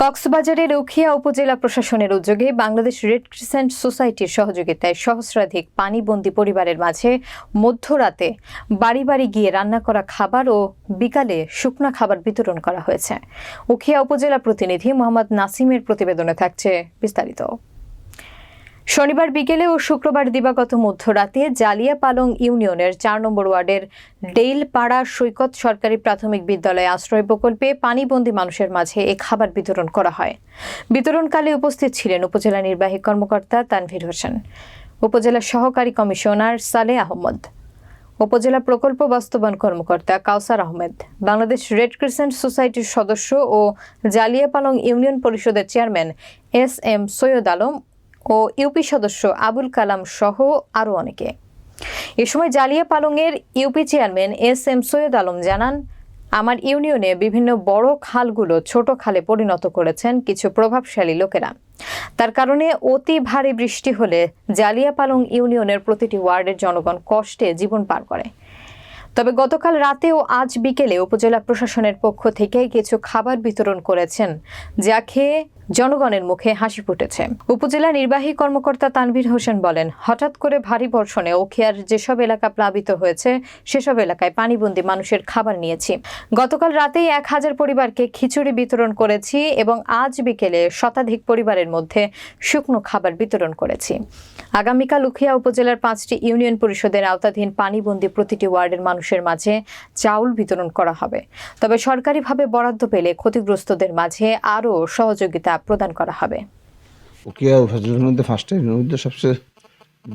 কক্সবাজারের উখিয়া উপজেলা প্রশাসনের উদ্যোগে বাংলাদেশ রেড ক্রিসেন্ট সোসাইটির সহযোগিতায় সহস্রাধিক পানিবন্দী পরিবারের মাঝে মধ্যরাতে বাড়ি বাড়ি গিয়ে রান্না করা খাবার ও বিকালে শুকনো খাবার বিতরণ করা হয়েছে। উখিয়া উপজেলা প্রতিনিধি মোহাম্মদ নাসিমের প্রতিবেদনে থাকছে বিস্তারিত। শনিবার বিকেলে ও শুক্রবার দিবাগত মধ্যরাতে জালিয়াপালং ইউনিয়নের চার নম্বর ওয়ার্ডের ডেইলপাড়া সৈকত সরকারি প্রাথমিক বিদ্যালয়ে আশ্রয় প্রকল্পে পানিবন্দী মানুষের মাঝে এ খাবার বিতরণ করা হয়। বিতরণকালে উপস্থিত ছিলেন উপজেলা নির্বাহী কর্মকর্তা তানভীর হোসেন, উপজেলা সহকারী কমিশনার সালে আহমদ, উপজেলা প্রকল্প বাস্তবায়ন কর্মকর্তা কাউসার আহমেদ, বাংলাদেশ রেড ক্রিসেন্ট সোসাইটির সদস্য ও জালিয়াপালং ইউনিয়ন পরিষদের chairman S M Syed Alam ও ইউপি সদস্য আবুল কালাম সহ আরও অনেকে। এ সময় জালিয়া পালংয়ের UP chairman S M Syed Alam জানান, আমার ইউনিয়নে বিভিন্ন বড় খালগুলো ছোট খালে পরিণত করেছেন কিছু প্রভাবশালী লোকেরা। তার কারণে অতি ভারী বৃষ্টি হলে জালিয়াপালং ইউনিয়নের প্রতিটি ওয়ার্ডের জনগণ কষ্টে জীবন পার করে। তবে গতকাল রাতে ও আজ বিকেলে উপজেলা প্রশাসনের পক্ষ থেকে কিছু খাবার বিতরণ করেছেন, যা খেয়ে জনগণের মুখে হাসি ফুটেছে। উপজেলা নির্বাহী কর্মকর্তা তানভীর হোসেন বলেন, হঠাৎ করে ভারী বর্ষণে ওখিয়ার যেসব এলাকা প্লাবিত হয়েছে, সেসব এলাকায় পানিবন্দী মানুষের খাবার নিয়েছি। গতকাল রাতেই এক হাজার পরিবারকে খিচুড়ি বিতরণ করেছি এবং আজ বিকেলে শতাধিক পরিবারের মধ্যে শুকনো খাবার বিতরণ করেছি। আগামীকাল উখিয়া উপজেলার পাঁচটি ইউনিয়ন পরিষদের আওতাধীন পানিবন্দি প্রতিটি ওয়ার্ডের মানুষের মাঝে চাউল বিতরণ করা হবে। তবে সরকারিভাবে বরাদ্দ পেলে ক্ষতিগ্রস্তদের মাঝে আরও সহযোগিতা প্রদান করা হবে। উকিয়া উপজেলার মধ্যে ফার্স্টে মধ্যে সবচেয়ে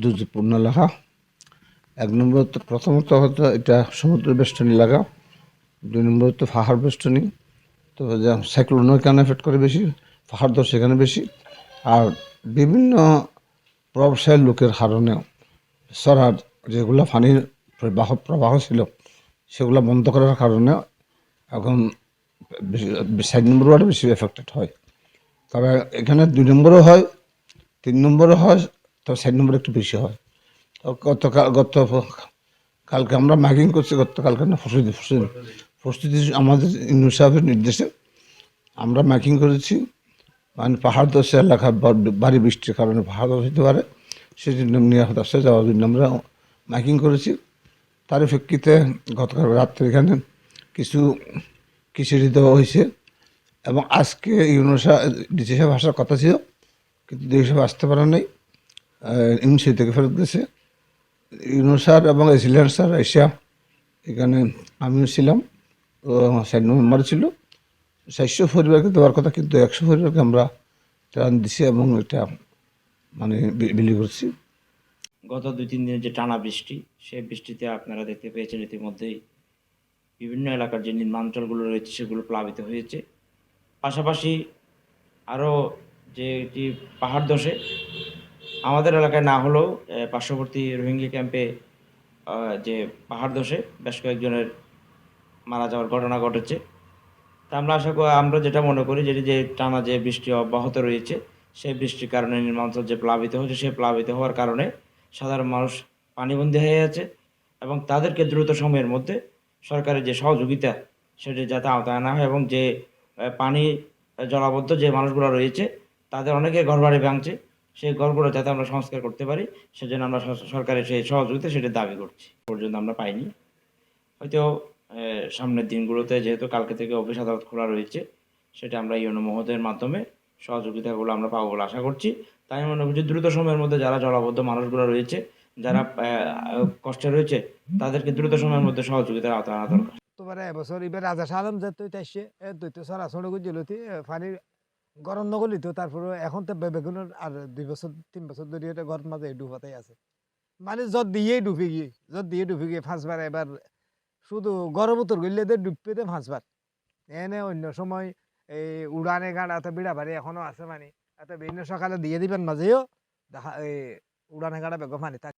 দুর্যোগপূর্ণ এলাকা এক নম্বর প্রথমত হয়তো এটা সমুদ্র বেষ্টনী এলাকা দুই নম্বর তো পাহাড় বেষ্টনী। তো সাইক্লোন এখানে এফেক্ট করে বেশি, পাহাড় দর সেখানে বেশি। আর বিভিন্ন প্রভাবশালী লোকের কারণেও সরার যেগুলো পানির প্রবাহ প্রবাহ ছিল, সেগুলো বন্ধ করার কারণে এখন বেশি সাইড নম্বর ওয়ার্ডে বেশি এফেক্টেড হয়। তবে এখানে দুই নম্বরও হয়, তিন নম্বরও হয় তবে সাইড নম্বর একটু বেশি হয়। তো গতকাল, গত কালকে আমরা মাইকিং করছি, গতকালকে না প্রস্তুতি প্রস্তুতি প্রস্তুতি আমাদের ইন্দু সাহেবের নির্দেশে আমরা মাইকিং করেছি। মানে পাহাড় দশে এলাকা ভারী বৃষ্টির কারণে পাহাড় দশ হতে পারে সেই জন্য নিরাপদ আসে যাওয়ার জন্য আমরা মাইকিং করেছি। তার প্রেক্ষিতে গতকাল রাত্রে এখানে কিছু খিচুড়ি দেওয়া হয়েছে। এবং আজকে ইউনুসা ডিসি আসার কথা ছিল, কিন্তু ডিসি আসতে পারে নাই। ইউনিসি থেকে ফেরত গেছে। ইউনুস স্যার এবং এসিলিয়ান স্যার এশিয়া এখানে আমিও ছিলাম। ও সাইড মেম্বার ছিল। চারশো পরিবারকে দেওয়ার কথা, কিন্তু একশো পরিবারকে আমরা ত্রাণ দিছি এবং এটা মানে বিলি করছি। গত দুই, তিন দিনের যে টানা বৃষ্টি, সেই বৃষ্টিতে আপনারা দেখতে পেয়েছেন ইতিমধ্যেই বিভিন্ন এলাকার যে নির্মাঞ্চলগুলো রয়েছে, সেগুলো প্লাবিত হয়েছে। পাশাপাশি আরও যে এটি পাহাড় দশে আমাদের এলাকায় না হলেও পার্শ্ববর্তী রোহিঙ্গি ক্যাম্পে যে পাহাড় দশে বেশ কয়েকজনের মারা যাওয়ার ঘটনা ঘটেছে। তা আমরা আশা করি, আমরা যেটা মনে করি, যেটি যে টানা যে বৃষ্টি অব্যাহত রয়েছে, সেই বৃষ্টির কারণে নির্মাঞ্চল যে প্লাবিত হয়েছে, সেই প্লাবিত হওয়ার কারণে সাধারণ মানুষ পানিবন্দী হয়ে আছে এবং তাদেরকে দ্রুত সময়ের মধ্যে সরকারের যে সহযোগিতা, সেটি যাতে আওতায় আনা হয় এবং যে পানি জলাবদ্ধ যে মানুষগুলো রয়েছে, তাদের অনেকে ঘরবাড়ি ভাঙছে। সেই ঘরগুলো যাতে আমরা সংস্কার করতে পারি, সেজন্য আমরা সরকারের সেই সহযোগিতা সেটা দাবি করছি। পর্যন্ত আমরা পাইনি। হয়তো সামনের দিনগুলোতে যেহেতু কালকে থেকে অফিস আদালত খোলা রয়েছে, সেটা আমরা ইউনো মহোদয়ের মাধ্যমে সহযোগিতাগুলো আমরা পাবো বলে আশা করছি। তাই মনে করছি দ্রুত সময়ের মধ্যে যারা জলাবদ্ধ মানুষগুলো রয়েছে, যারা কষ্টে রয়েছে, তাদেরকে দ্রুত সময়ের মধ্যে সহযোগিতার আওতায় আনা দরকার। তোমার এবছর এবার রাজা সালাম যে তুই তাইছে এ তুই তো সারা সড়ক জলতি পানি গরম নগলি তো তারপরে এখন তো বেগুনের আর দুই বছর, তিন বছর ধরে এটা ঘর মাঝে ডুবাতেই আছে। মানে যত দিয়েই ডুবে গিয়ে, যত দিয়ে ডুবে গিয়ে পাঁচবার এবার শুধু গরম উত্তর গেলে ডুববে দে পাঁচবার এনে অন্য সময় এই উড়ানে গান এত বিড়া বাড়ি এখনও আছে মানে। এত বিভিন্ন সকালে দিয়ে দিবেন মাঝেও, দেখা এই উড়ানে গাড়া বেগম পানি থাকে।